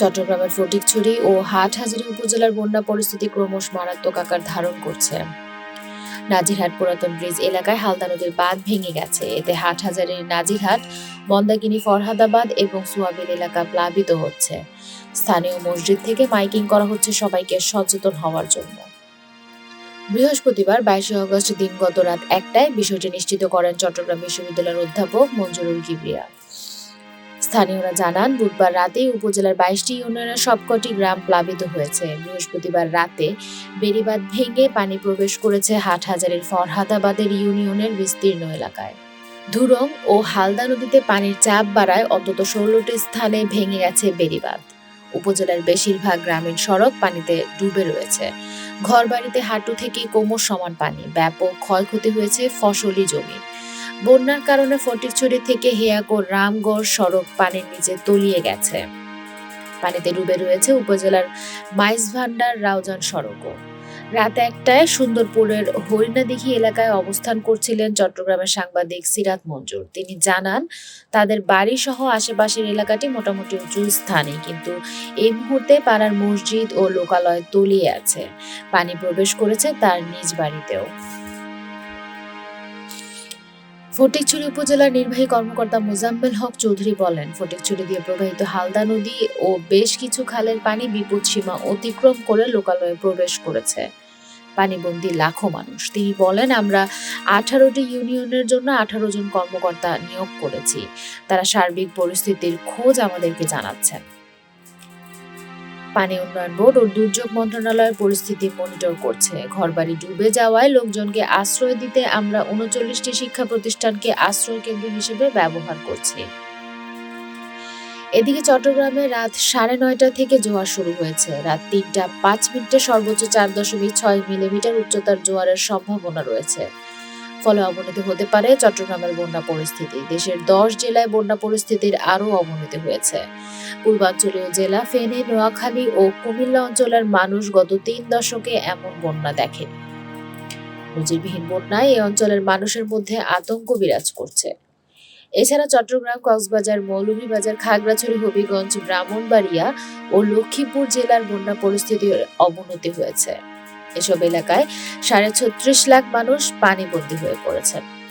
চট্টগ্রামের ফটিকছড়ি ও হাটহাজারী উপজেলার বন্যা পরিস্থিতি ক্রমশ মারাত্মক আকার ধারণ করছে। নাজিরহাট পুরাতন ব্রিজ এলাকায় হালদা নদীর বাঁধ ভেঙে গেছে। এতে হাটহাজারীর নাজিরহাট, মন্দাকিনী, ফরহাদাবাদ এবং সোয়াবিল এলাকা প্লাবিত হচ্ছে। স্থানীয় মসজিদ থেকে মাইকিং করা হচ্ছে সবাইকে সচেতন হওয়ার জন্য। বৃহস্পতিবার বাইশে আগস্ট দিনগত রাত একটায় বিষয়টি নিশ্চিত করেন চট্টগ্রাম বিশ্ববিদ্যালয়ের অধ্যাপক মঞ্জুরুল কিবরিয়া। স্থানীয়রা জানান, বুধবার রাতেই উপজেলার বাইশটি ইউনিয়নের সবকটি গ্রাম প্লাবিত হয়েছে। বৃহস্পতিবার রাতে বেড়িবাঁধ ভেঙে পানি প্রবেশ করেছে হাটহাজারের ফরহাদাবাদের ইউনিয়নের বিস্তীর্ণ এলাকায়। ধুরং ও হালদা নদীতে পানির চাপ বাড়ায় অন্তত ষোলোটি স্থানে ভেঙে গেছে বেড়িবাঁধ। উপজেলার বেশিরভাগ গ্রামীণ সড়ক পানিতে ডুবে রয়েছে। ঘরবাড়িতে হাঁটু থেকে কোমর সমান পানি। ব্যাপক ক্ষয়ক্ষতি হয়েছে ফসলি জমি। বন্যার কারণে ফটিকছড়ি থেকে হেয়াকোর রামগড় সড়ক পানির নিচে তলিয়ে গেছে। পানিতে ডুবে রয়েছে উপজেলার মাইজভান্ডার রাউজান সড়কও। রাত একটায় সুন্দরপুরের হরিণাদিঘি এলাকায় অবস্থান করছিলেন চট্টগ্রামের সাংবাদিক সিরাত মঞ্জুর। তিনি জানান, তাদের বাড়ি সহ আশেপাশের এলাকাটি মোটামুটি উঁচু স্থানে, কিন্তু এই মুহূর্তে পাড়ার মসজিদ ও লোকালয় তলিয়ে আছে। পানি প্রবেশ করেছে তার নিজ বাড়িতেও। ফটিকছড়ি উপজেলার নির্বাহী কর্মকর্তা মোজাম্মেল হক চৌধুরী বলেন, ফটিকছড়ি দিয়ে প্রবাহিত হালদা নদী ও বেশ কিছু খালের পানি বিপদ সীমা অতিক্রম করে লোকালয়ে প্রবেশ করেছে। পানিবন্দী লাখো মানুষ। তিনি বলেন, আমরা আঠারোটি ইউনিয়নের জন্য আঠারো জন কর্মকর্তা নিয়োগ করেছি। তারা সার্বিক পরিস্থিতির খোঁজ আমাদেরকে জানাচ্ছেন। পানি উন্নয়ন বোর্ড ও দুর্যোগ মন্ত্রণালয়ের পরিস্থিতি মনিটর করছে। ঘরবাড়ি ডুবে যাওয়ায় লোকজনকে আশ্রয় দিতে আমরা উনচল্লিশটি শিক্ষা প্রতিষ্ঠানকে আশ্রয় কেন্দ্র হিসেবে ব্যবহার করছি। এদিকে চট্টগ্রামে রাত সাড়ে নয়টা থেকে জোয়ার শুরু হয়েছে। রাত তিনটা পাঁচ মিনিটে সর্বোচ্চ চার দশমিক ছয় মিলিমিটার উচ্চতার জোয়ারের সম্ভাবনা রয়েছে। ফলে অবনতি হতে পারে চট্টগ্রামের বন্যা পরিস্থিতি। দেশের দশ জেলায় বন্যা পরিস্থিতির আরও অবনতি হয়েছে। পূর্বাঞ্চলীয় জেলা ফেনী, নোয়াখালী ও কুমিল্লা অঞ্চলের মানুষ গত তিন দশকে এমন বন্যা দেখেনি। নজিরবিহীন বন্যায় এই অঞ্চলের মানুষের মধ্যে আতঙ্ক বিরাজ করছে। এছাড়া চট্টগ্রাম, কক্সবাজার, মৌলভীবাজার, খাগড়াছড়ি, হবিগঞ্জ, ব্রাহ্মণবাড়িয়া ও লক্ষ্মীপুর জেলার বন্যা পরিস্থিতির অবনতি হয়েছে। এসব এলাকায় সাড়ে ছত্রিশ লাখ মানুষ পানিবন্দী হয়ে পড়েছেন।